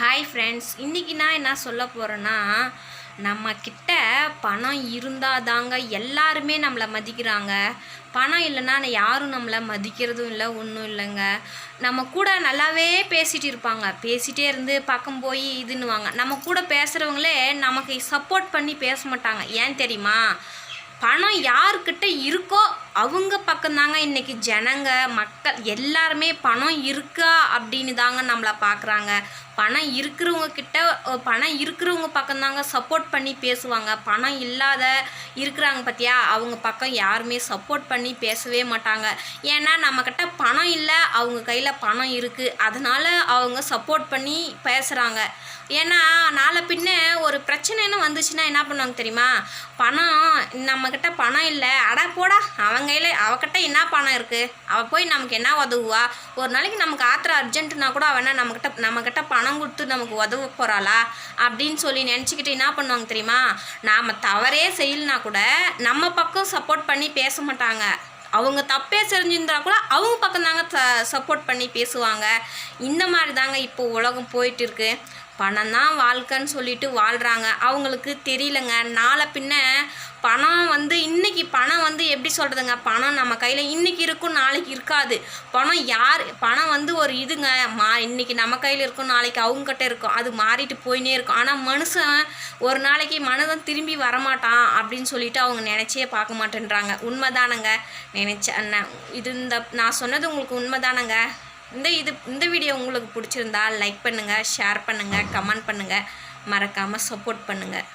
Hi friends இன்றைக்கி நான் என்ன சொல்ல போகிறேன்னா நம்ம கிட்ட பணம் இருந்தால் தாங்க எல்லாருமே நம்மளை மதிக்கிறாங்க. பணம் இல்லைன்னா யாரும் நம்மளை மதிக்கிறதும் இல்லை ஒன்றும் இல்லைங்க. நம்ம கூட நல்லாவே பேசிகிட்டு இருப்பாங்க. பேசிகிட்டே இருந்து பக்கம் போய் இதுன்னுவாங்க. நம்ம கூட பேசுகிறவங்களே நமக்கு சப்போர்ட் பண்ணி பேச மாட்டாங்க. ஏன் தெரியுமா? பணம் யாருக்கிட்ட இருக்கோ அவங்க பக்கம்தாங்க இன்றைக்கி ஜனங்க மக்கள் எல்லாருமே பணம் இருக்கா அப்படின்னு தாங்க நம்மளை பார்க்குறாங்க பணம் இருக்கிறவங்க கிட்ட பணம் இருக்கிறவங்க பக்கம்தாங்க சப்போர்ட் பண்ணி பேசுவாங்க. பணம் இல்லாத இருக்கிறாங்க பார்த்தியா அவங்க பக்கம் யாருமே சப்போர்ட் பண்ணி பேசவே மாட்டாங்க. ஏன்னா நம்மக்கிட்ட பணம் இல்லை அவங்க கையில் பணம் இருக்குது அதனால் அவங்க சப்போர்ட் பண்ணி பேசுகிறாங்க ஏன்னா நாளை பின்ன பிரச்சனைன்னு வந்துச்சுன்னா என்ன பண்ணுவாங்க தெரியுமா? பணம் நம்மக்கிட்ட பணம் இல்லை. அட போடா அவன் கையில் அவகிட்ட என்ன பணம் இருக்குது அவள் போய் நமக்கு என்ன உதவுவா? ஒரு நாளைக்கு நமக்கு ஆத்திர அர்ஜென்ட்னா கூட அவனா நம்மக்கிட்ட நம்மக்கிட்ட பணம் கொடுத்து நமக்கு உதவ போகிறாளா அப்படின்னு சொல்லி நினச்சிக்கிட்டு என்ன பண்ணுவாங்க தெரியுமா? நாம் தவறே செய்யலனா கூட நம்ம பக்கம் சப்போர்ட் பண்ணி பேச மாட்டாங்க. அவங்க தப்பே செஞ்சிருந்தா கூட அவங்க பக்கம் தாங்க சப்போர்ட் பண்ணி பேசுவாங்க. இந்த மாதிரி தாங்க இப்போ உலகம் போயிட்டு இருக்கு. பணம் தான் வாழ்க்கைன்னு சொல்லிட்டு வாழ்கிறாங்க அவங்களுக்கு தெரியலங்க. நாளை பின்ன பணம் வந்து இன்றைக்கி பணம் வந்து எப்படி சொல்கிறதுங்க பணம் நம்ம கையில் இன்றைக்கி இருக்கும் நாளைக்கு இருக்காது. பணம் யார் பணம் வந்து ஒரு இதுங்க. மா இன்னைக்கு நம்ம கையில் இருக்கும் நாளைக்கு அவங்கக்கிட்ட இருக்கும். அது மாறிட்டு போயினே இருக்கும். ஆனால் மனுஷன் ஒரு நாளைக்கு மனதன் திரும்பி வரமாட்டான் அப்படின்னு சொல்லிட்டு அவங்க நினச்சே பார்க்க மாட்டேன்றாங்க. உண்மைதானங்க? நினச்ச இது இந்த நான் சொன்னது உங்களுக்கு உண்மைதானங்க? இந்த இது இந்த வீடியோ உங்களுக்கு பிடிச்சிருந்தா லைக் பண்ணுங்கள் ஷேர் பண்ணுங்கள் கமெண்ட் பண்ணுங்கள் மறக்காமல் சப்போர்ட் பண்ணுங்கள்